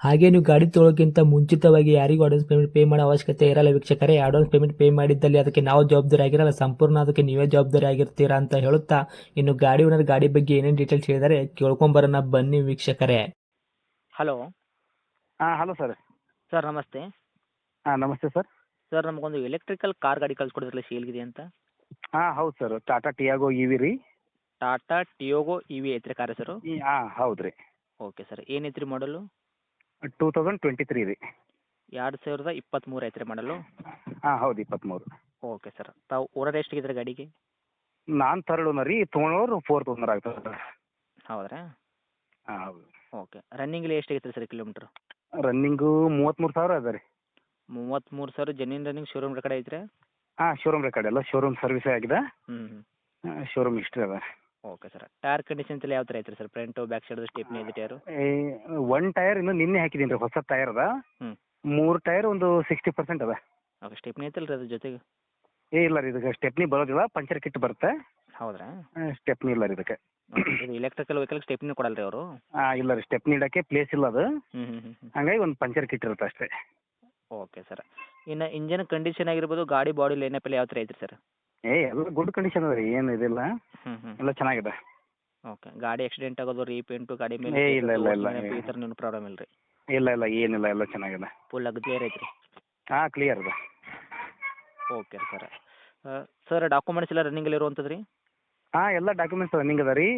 ಹಾಗೆ ನೀವು ಗಾಡಿ ತೊಳೋಕ್ಕಿಂತ ಮುಂಚಿತವಾಗಿ ಯಾರಿಗೂ ಅಡ್ವಾನ್ಸ್ ಪೇಮೆಂಟ್ ಪೇ ಮಾಡೋ ಅವಶ್ಯಕತೆ ಇರಲ್ಲ ವೀಕ್ಷಕರೇ. ಅಡ್ವಾನ್ಸ್ ಪೇಮೆಂಟ್ ಪೇ ಮಾಡಿದ್ದಲ್ಲಿ ಅದಕ್ಕೆ ನಾವು ಜವಾಬ್ದಾರಿ ಆಗಿರಲ್ಲ. ಸಂಪೂರ್ಣ ಅದಕ್ಕೆ ನೀವೇ ಜವಾಬ್ದಾರಿ ಆಗಿರ್ತೀರಾ ಅಂತ ಹೇಳುತ್ತಾ ಇನ್ನು ಗಾಡಿ ಓನರ್ ಗಾಡಿ ಬಗ್ಗೆ ಏನೇನು ಡೀಟೇಲ್ಸ್ ಹೇಳಿದರೆ ಕೇಳ್ಕೊಂಬರೋಣ ಬನ್ನಿ ವೀಕ್ಷಕರೇ. ಹಲೋ ಹಾಂ ಹಲೋ ಸರ್ ಸರ್ ನಮಸ್ತೆ. ಹಾಂ ನಮಸ್ತೆ ಸರ್ ಸರ್ ನಮಗೊಂದು ಎಲೆಕ್ಟ್ರಿಕಲ್ ಕಾರ್ ಗಾಡಿ ಕಳ್ಸಿಕೊಡಿದ್ರಲ್ಲ ಸೇಲ್ಗಿದೆ ಅಂತ? ಹಾಂ ಹೌದು sir Tata Tiago E V ರೀ. ಟಾಟಾ ಟಿಯೋಗೋ ಇ ವಿ ಐತ್ರಿ ಕಾರ್ ಸರ್ ಹಾಂ ಹೌದು ರೀ ಓಕೆ ಸರ್ ಏನೈತ್ರಿ ಮಾಡಲು ಟೂ ತೌಸಂಡ್ ಟ್ವೆಂಟಿ ತ್ರೀ ರೀ. ಎರಡು ಸಾವಿರದ ಇಪ್ಪತ್ತ್ಮೂರು ಐತ್ರಿ ಮಾಡಲು? ಹಾಂ ಹೌದು ಇಪ್ಪತ್ತ್ಮೂರು ಓಕೆ ಸರ್. ತಾವು ಓನರ್ ಎಷ್ಟಿಗಿದ್ರೆ ಗಾಡಿಗೆ? ನಾನು ತರ್ಡ್ ಓನರ್ ರೀ ತೊಗೊಂಡವ್ರು ಫೋರ್ತ್ ಓನರ್ ಆಗ್ತದೆ. ಸರ್ ಹೌದ್ರಾ? ಹಾಂ ಹೌದು. ಓಕೆ. ರನ್ನಿಂಗ್ಲಿ ಎಷ್ಟಾಗೈತ್ರಿ ಸರ್ ಕಿಲೋಮೀಟ್ರ್ ರನ್ನಿಂಗು ಮೂವತ್ತ್ಮೂರು ಸಾವಿರ ಅದ ರೀ. ಮೂವತ್ತ್ಮೂರು ಸಾವಿರ ಜೆನ್ಯೂನ್ ರನ್ನಿಂಗ್ ಶೋರೂಮ್ ಕಡೆ ಐತ್ರಿ? ಹಾಂ ಶೋರೂಮ್ ರೆಕಾರ್ಡ್ ಎಲ್ಲ ಶೋರೂಮ್ ಸರ್ವಿಸ್ ಆಗಿದೆ. ಹ್ಞೂ ಹ್ಞೂ ಶೋರೂಮ್ ಹಿಸ್ಟ್ರಿ ಅದ. Okay sir. ಟೈರ್ ಕಂಡೀಷನ್ಸ್ ಎಲ್ಲ ಯಾವ ತರ ಐತ್ರಿ sir front back side stepney ಇದೆ ಟೈರು ಒನ್ ಟೈರ್ ಇನ್ನು ನಿನ್ನೆ ಹಾಕಿದೀನಿ ರೀ ಹೊಸ ಟೈರ್ ಅದ. ಮೂರು ಟೈರ್ ಒಂದು ಸಿಕ್ಸ್ಟಿ ಪರ್ಸೆಂಟ್ ಅದ. ಓಕೆ ಸ್ಟೆಪ್ನಿ ಐತಲ್ಲ ರೀ ಅದ್ರ ಜೊತೆಗೆ? ಏ ಇಲ್ಲ ರೀ ಇದಕ್ಕೆ ಸ್ಟೆಪ್ನಿ ಬರೋದಿಲ್ಲ ಪಂಚರ್ ಕಿಟ್ ಬರುತ್ತೆ. ಹೌದ್ರಾ? ಸ್ಟೆಪ್ನಿ ಇಲ್ಲ ರೀ ಇದಕ್ಕೆ. ಇದು ಎಲೆಕ್ಟ್ರಿಕಲ್ ವೆಹಿಕಲ್ ಸ್ಟೆಪ್ನಿ ಕೊಡಲ್ಲ ರೀ ಅವರು? ಆ, ಇಲ್ಲ ರೀ ಸ್ಟೆಪ್ನಿ ಇಡಕ್ಕೆ ಪ್ಲೇಸ್ ಇಲ್ಲ ಅದು. ಹ್ಞೂ ಹ್ಞೂ ಹ್ಞೂ ಹ್ಞೂ ಹಂಗಾಗಿ ಒಂದು ಪಂಚರ್ ಕಿಟ್ ಇರುತ್ತೆ ಅಷ್ಟೇ. ಓಕೆ ಸರ್ ಇನ್ನು ಇಂಜಿನ್ ಕಂಡೀಷನ್ ಆಗಿರ್ಬೋದು ಗಾಡಿ ಬಾಡಿ ಲೈನಪ್ ಎಲ್ಲ ಯಾವ ಥರ ಐತ್ರಿ ಸರ್ ಏ ಎಲ್ಲ ಗುಡ್ ಕಂಡೀಷನ್ ಅದ ರೀ ಏನು ಇದಿಲ್ಲ. ಹ್ಞೂ ಹ್ಞೂ ಎಲ್ಲ ಚೆನ್ನಾಗಿದೆ. ಓಕೆ ಗಾಡಿ ಆಕ್ಸಿಡೆಂಟ್ ಆಗೋದು ರೀಪೇಂಟು ಗಾಡಿ ಮೇಲೆ ಏ, ಇಲ್ಲ, ಇಲ್ಲ, ಇಲ್ಲ, ಈ ಥರ ಏನು ಪ್ರಾಬ್ಲಮ್ ಇಲ್ಲ ರೀ ಇಲ್ಲ ಇಲ್ಲ ಏನಿಲ್ಲ ಎಲ್ಲ ಚೆನ್ನಾಗಿದೆ. ಫುಲ್ ಕ್ಲಿಯರ್ ಐತ್ರಿ. ಹಾಂ ಕ್ಲಿಯರ್ ಇದೆ. ಓಕೆ ಸರ್ ಸರ್ ಡಾಕ್ಯುಮೆಂಟ್ಸ್ ಎಲ್ಲ ರನ್ನಿಂಗಲ್ಲಿ ಇರುವಂಥದ್ದು ರೀ ಹಾಂ ಎಲ್ಲ ಡಾಕ್ಯುಮೆಂಟ್ಸ್ ರನ್ನಿಂಗ್ ಅದ ರೀ.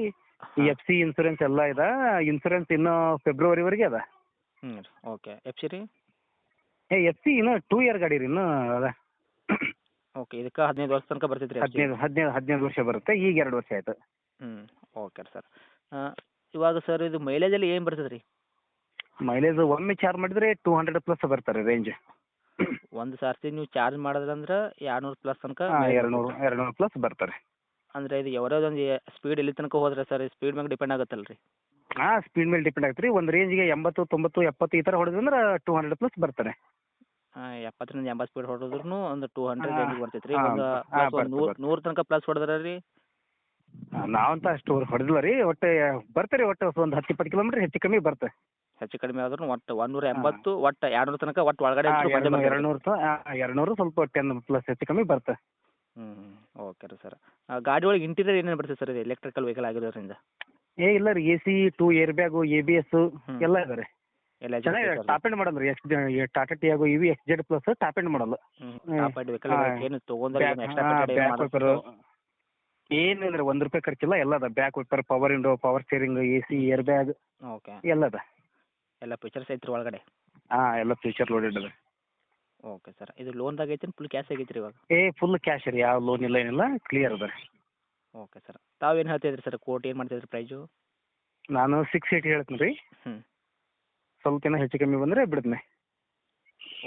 ಎಫ್ ಸಿ ಇನ್ಸೂರೆನ್ಸ್ ಎಲ್ಲ ಇದೆ. ಇನ್ಸೂರೆನ್ಸ್ ಇನ್ನು ಫೆಬ್ರವರಿವರೆಗೆ ಅದ. ಹ್ಞೂ ರೀ. ಓಕೆ ಎಫ್ ಸಿ ರೀ? ಏ ಎಫ್ ಸಿ ಇನ್ನು ಟೂ ಇಯರ್ ಗಾಡಿ ರೀ ಇನ್ನೂ ಅದ. ಓಕೆ ಇದಕ್ಕೆ ಹದಿನೈದು ವರ್ಷ ತನಕ ಬರ್ತೈತೆ ರೀ ಹದಿನೈದು ಹದಿನೈದು ಹದಿನೈದು ವರ್ಷ ಬರುತ್ತೆ. ಈಗ ಎರಡು ವರ್ಷ ಆಯ್ತು. ಓಕೆ ಸರ್ ಇವಾಗ ಸರ್ ಇದು ಮೈಲೇಜ್ ಅಲ್ಲಿ ಏನು ಬರ್ತದೆ ರೀ ಮೈಲೇಜ್ ಒಮ್ಮೆ ಚಾರ್ಜ್ ಮಾಡಿದ್ರೆ ಟೂ ಹಂಡ್ರೆಡ್ ಪ್ಲಸ್ ಬರ್ತಾರೆ ರೇಂಜ್ ಒಂದು ಸಾರ್ತಿ ನೀವು ಚಾರ್ಜ್ ಮಾಡಿದ್ರಂದ್ರೆ ಎರಡು ನೂರು ಪ್ಲಸ್ ತನಕ ಹಾಂ mileage ಎರಡು ನೂರು ಬರ್ತದೆ. ಎರಡು ನೂರು ಪ್ಲಸ್ ಬರ್ತಾರೆ. ಅಂದರೆ ಇದು ಯಾವ್ಯಾವ್ದೊಂದು ಸ್ಪೀಡ್ ಎಲ್ಲಿ ತನಕ ಹೋದ್ರೆ ಸರ್ ಸ್ಪೀಡ್ ಮೇಲೆ ಡಿಪೆಂಡ್ ಆಗುತ್ತಲ್ಲ ರೀ ಹಾಂ ಸ್ಪೀಡ್ ಮೇಲೆ ಡಿಪೆಂಡ್ ಆಗುತ್ತೆ ರೀ. ಒಂದು ರೇಂಜ್ಗೆ ಎಂಬತ್ತು ತೊಂಬತ್ತು ಎಪ್ಪತ್ತು ಈ ಥರ ಹೊಡೆದಂದ್ರೆ ಟೂ ಹಂಡ್ರೆಡ್ ಪ್ಲಸ್ ಬರ್ತಾರೆ. ಎಪ್ಪತ್ತರಿಂದ ಎಂಬತ್ತು ಸ್ಪೀಡ್ ಹೊಡೆದ್ರು ಒಂದು ಟೂ ಹಂಡ್ರೆಡ್ ರೇಂಜ್ ಬರ್ತೈತೆ ರೀ. ಒಂದು ನೂರು ತನಕ ಪ್ಲಸ್ ಹೊಡೆದ್ರೆ ರೀ ನಾವಂತ ಅಷ್ಟು ಹೊಡೆದಿಲ್ಲ ರೀ. ಒಟ್ಟು ಬರ್ತೀರಿ ಒಟ್ಟು ಒಂದು ಹತ್ತು ಇಪ್ಪತ್ತು ಕಿಲೋಮೀಟರ್ ಹೆಚ್ಚು ಕಮ್ಮಿ ಬರುತ್ತೆ ಹೆಚ್ಚು ಕಡಿಮೆ ಆದ್ರೂ ಒಟ್ಟು ಒಂದೂರ ಎಂಬತ್ತು ಒಟ್ಟು ಎರಡು ನೂರು ತನಕ ಒಟ್ಟು ಒಳಗಡೆ ಎರಡ್ನೂರು ಬಂದೇ ಎರಡು ಬರ್ತೈತೆ ಎರಡು ನೂರು ಎರಡು ನೂರು ಸ್ವಲ್ಪ ಟೆನ್ ಪ್ಲಸ್ ಹೆಚ್ಚು ಕಮ್ಮಿ ಬರುತ್ತೆ ಹ್ಞೂ ಓಕೆ ರೀ ಸರ್ ಗಾಡಿ ಒಳಗೆ ಇಂಟೀರಿಯರ್ ಏನೇನು ಬರ್ತದೆ ಸರ್ ಇದು ಎಲೆಕ್ಟ್ರಿಕಲ್ ವೆಹಿಕಲ್ ಆಗಿರೋದ್ರಿಂದ? ಏ ಇಲ್ಲ ರೀ A C two air bag A B S hmm. ಎಲ್ಲ ಇದೆ ರೀ. ಎಲ್ಲ ಚೆನ್ನಾಗಿದೆ ಟಾಪ್ ಎಂಡ್ ಮಾಡಲ್ ರೀ ಎಕ್ಸ್ ಟಾಟಾ ಟಿ ಆಗು EV X Z plus top end model hmm. Top end vehicle. ಏನು ತೊಗೊಂಡ್ರೆ ಏನು ಎಕ್ಸ್ಟ್ರಾ ಬ್ಯಾಕ್ ಅಂದ್ರೆ ಏನಿಲ್ಲ ರೀ ಒಂದು ರೂಪಾಯಿ ಖರ್ಚಿಲ್ಲ ಎಲ್ಲ ಅದ. Back wiper power window power steering A C air bag okay ಎಲ್ಲ ಅದ. ಎಲ್ಲ ಫೀಚರ್ಸ್ ಐತ್ರಿ ಒಳಗಡೆ? ಹಾ ಎಲ್ಲ ಫ್ಯೂಚರ್ ಲೋಡೆಡ್ ಅದ. ಓಕೆ ಸರ್ ಇದು ಲೋನ್ದಾಗ ಐತಿ ಫುಲ್ ಕ್ಯಾಶ್ ಆಗೈತ್ರಿ ಇವಾಗ? ಏ ಫುಲ್ ಕ್ಯಾಶ್ ರೀ ಯಾವ ಲೋನ್ ಇಲ್ಲ ಏನಿಲ್ಲ ಕ್ಲಿಯರ್ ಅದ ಓಕೆ ಸರ್ ತಾವೇನು ಹೇಳ್ತಿದ್ರಿ ಸರ್ ಕೋಟ್ ಏನು ಮಾಡ್ತಿದ್ರಿ ಪ್ರೈಸು ನಾನು ಸಿಕ್ಸ್ ಏಯ್ಟಿ ಹೇಳ್ತೀನಿ ರೀ. ಹ್ಞೂ ಸ್ವಲ್ಪ ಏನೋ ಹೆಚ್ಚು ಕಮ್ಮಿ ಬಂದರೆ ಬಿಡ್ತೀನಿ.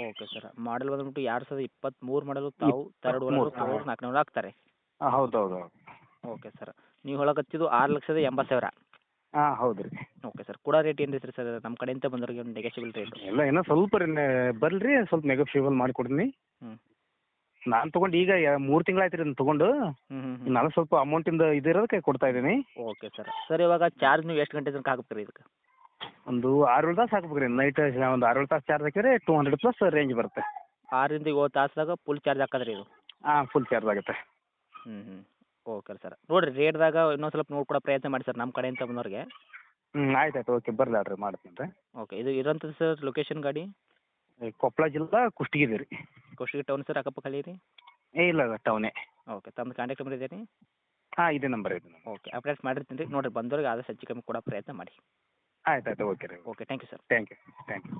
ಓಕೆ ಸರ್ ಮಾಡಲ್ ಬಂದ್ಬಿಟ್ಟು ಎರಡು ಸಾವಿರದ ಇಪ್ಪತ್ತ್ಮೂರು ಮಾಡಲು ತಾವು ತರ್ಡ್ ಓನರ್ ನಾಲ್ಕು ಆಗ್ತಾರೆ ಹಾಂ ಹೌದು ಹೌದು ಹೌದು ಓಕೆ ಸರ್ ನೀವು ಹೇಳಕತ್ತಿದ್ದು ಆರು ಲಕ್ಷದ ಎಂಬತ್ತು ಸಾವಿರ ಹಾಂ ಹೌದು ರೀ ಓಕೆ ಸರ್ ಕೂಡ ರೇಟ್ ಏನು ರೀ ಸರ್ ನಮ್ಮ ಕಡೆಯಿಂದ ಬಂದವ್ರಿಗೆ ಒಂದು ನೆಗೆಸಿಬಲ್ ರೇಟ್ ಎಲ್ಲ ಏನೋ ಸ್ವಲ್ಪ ರೀ ಬರ್ರಿ ಸ್ವಲ್ಪ ನೆಗೋಷಿಯಬಲ್ ಮಾಡಿಕೊಡ್ತೀನಿ ಹ್ಞೂ ನಾನು ತೊಗೊಂಡು ಈಗ ಮೂರು ತಿಂಗಳಾಯ್ತು ರೀ ತೊಗೊಂಡು. ಹ್ಞೂ ನಾನು ಸ್ವಲ್ಪ ಅಮೌಂಟಿಂದ ಇದಿರೋದಕ್ಕೆ ಕೊಡ್ತಾ ಇದ್ದೀನಿ. ಓಕೆ ಸರ್ ಸರ್ ಇವಾಗ ಚಾರ್ಜ್ ನೀವು ಎಷ್ಟು ಗಂಟೆ ತನಕ ಹಾಕ್ತೀರಿ ಇದಕ್ಕೆ? ಒಂದು ಆರು ಏಳು ತಾಸು ಹಾಕ್ಬೇಕು ರೀ ನೈಟ್ ಒಂದು ಆರು ಏಳು ತಾಸು ಚಾರ್ಜ್ ಹಾಕಿದ್ರೆ ಟೂ ಹಂಡ್ರೆಡ್ ಪ್ಲಸ್ ರೇಂಜ್ ಬರುತ್ತೆ. ಆರರಿಂದ ಏಳು ತಾಸ್ದಾಗ ಫುಲ್ ಚಾರ್ಜ್ ಹಾಕದ್ರಿ ಇದು? ಹಾಂ ಫುಲ್ ಚಾರ್ಜ್ ಆಗುತ್ತೆ. ಹ್ಞೂ ಹ್ಞೂ ಓಕೆ ಸರ್. ನೋಡಿರಿ ರೇಟ್ದಾಗ ಇನ್ನೊಂದು ಸ್ವಲ್ಪ ನೋಡ್ಕೊಡೋ ಪ್ರಯತ್ನ ಮಾಡಿ ಸರ್ ನಮ್ಮ ಕಡೆಯಿಂದ ಬಂದವ್ರಿಗೆ. ಹ್ಞೂ ಆಯ್ತು ಆಯ್ತು ಓಕೆ ಬರಲಿ ಆಡ್ರಿ ಮಾಡ್ತೀನಿ ರೀ. ಓಕೆ ಇದು ಇರೋಂಥದ್ದು ಸರ್ ಲೊಕೇಶನ್ ಗಾಡಿ? ಈ ಕೊಪ್ಪಳ ಜಿಲ್ಲಾ ಕುಷ್ಟಗಿರಿ ರೀ. ಕುಷ್ಟಗಿ ಟೌನ್ ಸರ್ ಅಕ್ಕಪಕ್ಕ ರೀ? ಏ ಇಲ್ಲ ಇಲ್ಲ ಟೌನೇ ಓಕೆ ತಮ್ಮದು ಕಾಂಟ್ಯಾಕ್ಟ್ ನಂಬರ್ ಇದೆ ರೀ? ಹಾಂ ಇದೇ ನಂಬರ್ ಇದೆ ಓಕೆ ಅಪ್ಡೇಟ್ ಮಾಡಿರ್ತೀನಿ ರೀ. ನೋಡಿರಿ ಬಂದವ್ರಿಗೆ ಆದಷ್ಟು ಹೆಚ್ಚು ಕಮ್ಮಿ ಕೊಡೋ ಪ್ರಯತ್ನ ಮಾಡಿ. ಆಯ್ತು ಆಯ್ತು ಓಕೆ ರೀ okay. Thank you sir thank you thank you